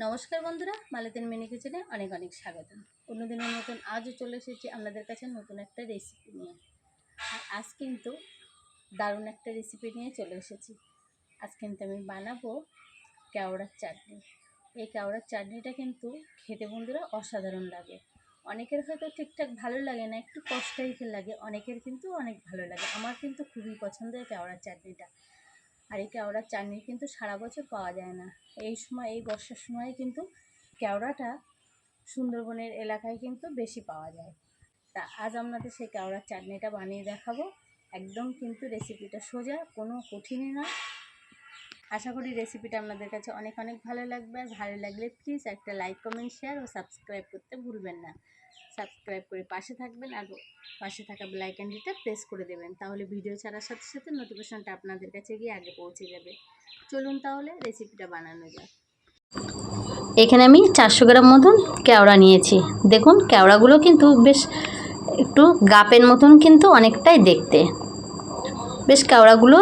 নমস্কার বন্ধুরা, মালতীন মিনি কিচেনে অনেক অনেক স্বাগত। অন্যদিনের মতন আজও চলে এসেছি আপনাদের কাছে নতুন একটা রেসিপি নিয়ে। আর আজ কিন্তু দারুণ একটা রেসিপি নিয়ে চলে এসেছি। আজ কিন্তু আমি বানাবো কেওড়ার চাটনি। এই কেওড়ার চাটনিটা কিন্তু খেতে বন্ধুরা অসাধারণ লাগে। অনেকের হয়তো ঠিকঠাক ভালো লাগে না, একটু কষ্টাই লাগে, অনেকের কিন্তু অনেক ভালো লাগে। আমার কিন্তু খুবই পছন্দের কেওড়ার চাটনিটা। আর এই কেওড়ার চাটনি কিন্তু সারা বছর পাওয়া যায় না। এই সময়, এই বর্ষার সময় কিন্তু কেওড়াটা সুন্দরবনের এলাকায় কিন্তু বেশি পাওয়া যায়। তা আজ আপনাদের সেই কেওড়ার চাটনিটা বানিয়ে দেখাবো। একদম কিন্তু রেসিপিটা সোজা, কোনো কঠিনই নয়। আশা করি রেসিপিটা আপনাদের কাছে অনেক অনেক ভালো লাগবে। আর ভালো লাগলে প্লিজ একটা লাইক কমেন্ট শেয়ার ও সাবস্ক্রাইব করতে ভুলবেন না। সাবস্ক্রাইব করে পাশে থাকবেন আর পাশে থাকা বেলাইকানটিটা প্রেস করে দেবেন। তাহলে ভিডিও ছাড়ার সাথে সাথে নোটিফিকেশনটা আপনাদের কাছে গিয়ে আগে পৌঁছে যাবে। চলুন তাহলে রেসিপিটা বানানো যাক। এখানে আমি চারশো গ্রাম মতন কেওড়া নিয়েছি। দেখুন, কেওড়াগুলো কিন্তু বেশ একটু গাপের মতন কিন্তু অনেকটাই দেখতে। বেশ কেওড়াগুলো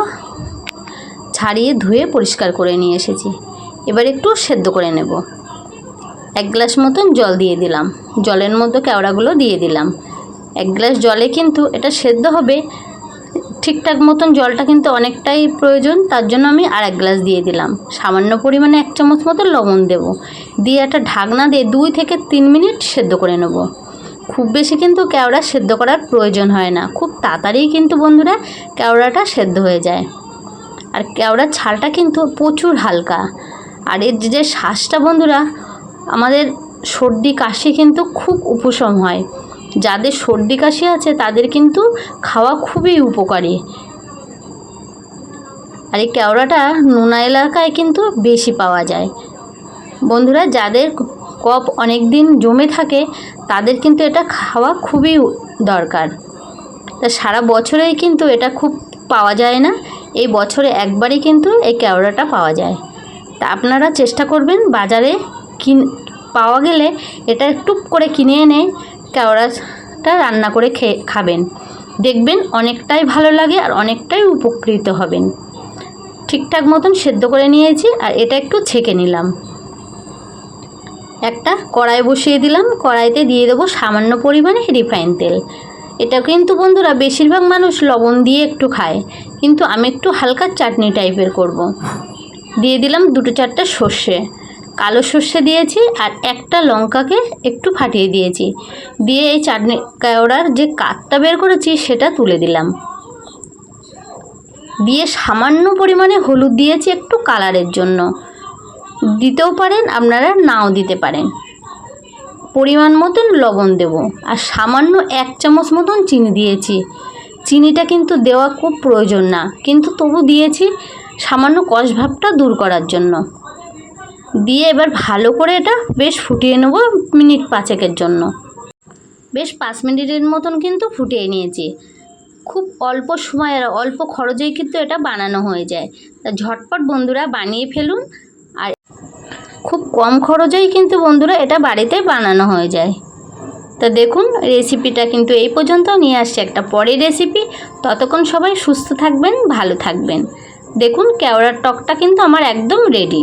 ছাড়িয়ে ধুয়ে পরিষ্কার করে নিয়ে এসেছি। এবার একটু সেদ্ধ করে নেব। এক গ্লাস মতন জল দিয়ে দিলাম। জলের মধ্যে কেওড়াগুলো দিয়ে দিলাম। এক গ্লাস জলে কিন্তু এটা সেদ্ধ হবে। ঠিকঠাক মতন জলটা কিন্তু অনেকটাই প্রয়োজন, তার জন্য আমি আর এক গ্লাস দিয়ে দিলাম। সামান্য পরিমাণে এক চামচ মতো লবণ দেব। দিয়ে একটা ঢাকনা দিয়ে দুই থেকে তিন মিনিট সেদ্ধ করে নেব। খুব বেশি কিন্তু কেওড়া সেদ্ধ করার প্রয়োজন হয় না। খুব তাড়াতাড়ি কিন্তু বন্ধুরা কেওড়াটা সেদ্ধ হয়ে যায়। আর কেওড়ার ছালটা কিন্তু প্রচুর হালকা। আর এর যে শ্বাসটা বন্ধুরা আমাদের সর্দি, কাশি কিন্তু খুব উপশম হয়। যাদের সর্দি, কাশি আছে, তাদের কিন্তু খাওয়া খুবই উপকারী। আর এই কেওড়াটা নোনা এলাকায় কিন্তু বেশি পাওয়া যায়। বন্ধুরা, যাদের কফ অনেক দিন জমে থাকে, তাদের কিন্তু এটা খাওয়া খুবই দরকার। তা সারা বছরেই কিন্তু এটা খুব পাওয়া যায় না। এই বছরে একবারই কিন্তু এই কেওড়াটা পাওয়া যায়। তা আপনারা চেষ্টা করবেন বাজারে কিন, পাওয়া গেলে এটা একটু করে কিনে এনে কেওড়াটা রান্না করে খেয়ে খাবেন। দেখবেন অনেকটাই ভালো লাগে আর অনেকটাই উপকৃত হবেন। ঠিকঠাক মতন সেদ্ধ করে নিয়েছি আর এটা একটু ছেঁকে নিলাম। একটা কড়াই বসিয়ে দিলাম। কড়াইতে দিয়ে দেবো সামান্য পরিমাণে রিফাইন তেল। এটা কিন্তু বন্ধুরা বেশিরভাগ মানুষ লবণ দিয়ে একটু খায়, কিন্তু আমি একটু হালকা চাটনি টাইপের করব। দিয়ে দিলাম দুটো চারটে সর্ষে। কালো সর্ষে দিয়েছি আর একটা লঙ্কাকে একটু ফাটিয়ে দিয়েছি। দিয়ে এই চাটনি কেওড়ার যে কাঠটা বের করেছি সেটা তুলে দিলাম। দিয়ে সামান্য পরিমাণে হলুদ দিয়েছি একটু কালারের জন্য। দিতেও পারেন, আপনারা নাও দিতে পারেন। পরিমাণ মতন লবণ দেব আর সামান্য এক চামচ মতন চিনি দিয়েছি। চিনিটা কিন্তু দেওয়া খুব প্রয়োজন না, কিন্তু তবু দিয়েছি সামান্য কষ ভাবটা দূর করার জন্য। দিয়ে এবার ভালো করে এটা বেশ ফুটিয়ে নেব মিনিট পাঁচেকের জন্য। বেশ পাঁচ মিনিটের মতন কিন্তু ফুটিয়ে নিয়েছি। খুব অল্প সময় আর অল্প খরচেই কিন্তু এটা বানানো হয়ে যায়। তা ঝটপট বন্ধুরা বানিয়ে ফেলুন। আর খুব কম খরচেই কিন্তু বন্ধুরা এটা বাড়িতে বানানো হয়ে যায়। তা দেখুন রেসিপিটা কিন্তু এই পর্যন্ত নিয়ে আসছে একটা পরের রেসিপি ততক্ষণ সবাই সুস্থ থাকবেন, ভালো থাকবেন। দেখুন, কেওড়ার টকটা কিন্তু আমার একদম রেডি